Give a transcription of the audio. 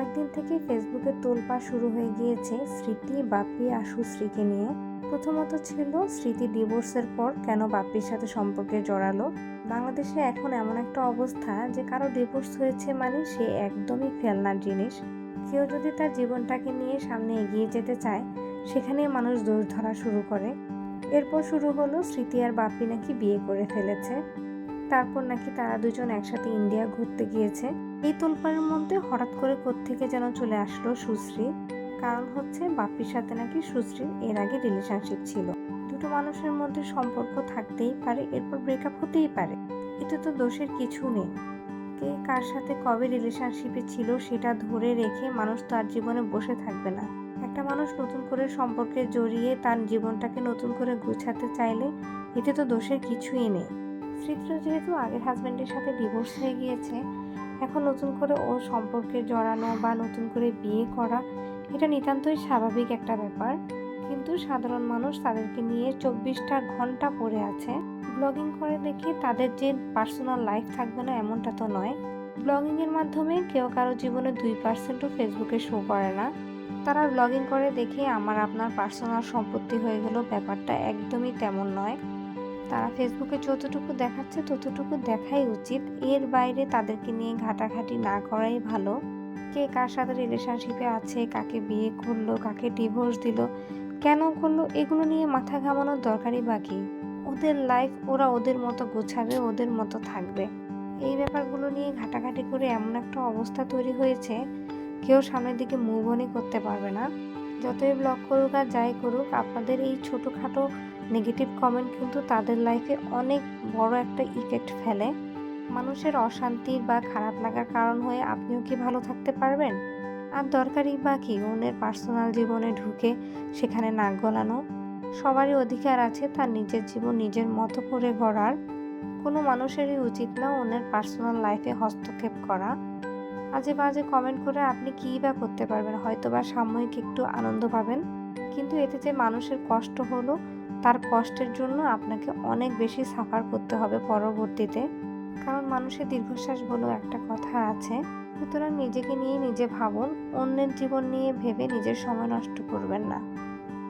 কয়েকদিন থেকে ফেসবুকে তোলপা শুরু হয়ে গিয়েছে স্মৃতি বাপি আশুশ্রীকে নিয়ে। প্রথমত ছিল স্মৃতি ডিভোর্সের পর কেন বাপির সাথে সম্পর্কে জড়ালো। বাংলাদেশে এখন এমন একটা অবস্থা যে কারও ডিভোর্স হয়েছে মানে সে একদমই ফেলনার জিনিস। কেউ যদি তার জীবনটাকে নিয়ে সামনে এগিয়ে যেতে চায়, সেখানেই মানুষ দোষ ধরা শুরু করে। এরপর শুরু হলো স্মৃতি আর বাপি নাকি বিয়ে করে ফেলেছে। তারপর নাকি তারা দুজন একসাথে ইন্ডিয়া ঘুরতে গিয়েছে। এই তোলপাড়ের মধ্যে হঠাৎ করে কোত্থেকে যেন চলে আসলো সুশ্রী। কারণ হচ্ছে বাপির সাথে নাকি সুশ্রীর এর আগে রিলেশনশিপ ছিল। দুটো মানুষের মধ্যে সম্পর্ক থাকতেই পারে, এরপর ব্রেকআপ হতেই পারে। এতে তো দোষের কিছু নেই। কে কার সাথে কবে রিলেশনশিপে ছিল সেটা ধরে রেখে মানুষ তার জীবনে বসে থাকবে না। একটা মানুষ নতুন করে সম্পর্কে জড়িয়ে তার জীবনটাকে নতুন করে গুছাতে চাইলে এতে তো দোষের কিছুই নেই। স্মৃতির যেহেতু আগের হাজব্যান্ডের সাথে ডিভোর্স হয়ে গিয়েছে এখন নতুন করে ও সম্পর্কে জড়ানো বা নতুন করে বিয়ে করা, এটা নিতান্তই স্বাভাবিক একটা ব্যাপার। কিন্তু সাধারণ মানুষ তাদেরকে নিয়ে চব্বিশটা ঘণ্টা পড়ে আছে। ব্লগিং করে দেখে তাদের যে পার্সোনাল লাইফ থাকবে না এমনটা তো নয়। ব্লগিংয়ের মাধ্যমে কেউ কারও জীবনে দুই পার্সেন্টও ফেসবুকে শো করে না। তারা ব্লগিং করে দেখে আমার আপনার পার্সোনাল সম্পত্তি হয়ে গেল ব্যাপারটা একদমই তেমন নয়। তারা ফেসবুকে যতটুকু দেখাচ্ছে ততটুকু দেখাই উচিত। এর বাইরে তাদেরকে নিয়ে ঘাটাঘাটি না করাই ভালো। কে কার সাথে রিলেশনশিপে আছে, কাকে বিয়ে করল, কাকে ডিভোর্স দিল, কেন করল, এগুলো নিয়ে মাথা ঘামানোর দরকারই বাকি। ওদের লাইফ ওরা ওদের মতো গোছাবে, ওদের মতো থাকবে। এই ব্যাপারগুলো নিয়ে ঘাটাঘাটি করে এমন একটা অবস্থা তৈরি হয়েছে, কেউ সামনের দিকে মুভ অনই করতে পারবে না। যতই ব্লগ করুক আর যাই করুক, আপনাদের এই ছোটোখাটো নেগেটিভ কমেন্ট কিন্তু তাদের লাইফে অনেক বড় একটা ইফেক্ট ফেলে। মানুষের অশান্তির বা খারাপ লাগার কারণ হয়ে আপনিও কি ভালো থাকতে পারবেন? আর দরকারই বা কি অন্যের পার্সোনাল জীবনে ঢুকে সেখানে নাক গলানো? সবারই অধিকার আছে তার নিজের জীবন নিজের মতো করে গড়ার। কোনো মানুষেরই উচিত না অন্যের পার্সোনাল লাইফে হস্তক্ষেপ করা। আজে বাজে কমেন্ট করে আপনি কী বা করতে পারবেন? হয়তো বা সাময়িক একটু আনন্দ পাবেন। কিন্তু এতে যে মানুষের কষ্ট হলো, তার কষ্টের জন্য আপনাকে অনেক বেশি সাফার করতে হবে পরবর্তীতে। কারণ মানুষের দীর্ঘশ্বাস বলেও একটা কথা আছে, সুতরাং নিজেকে নিয়ে নিজে ভাবুন, অন্যের জীবন নিয়ে ভেবে নিজের সময় নষ্ট করবেন না।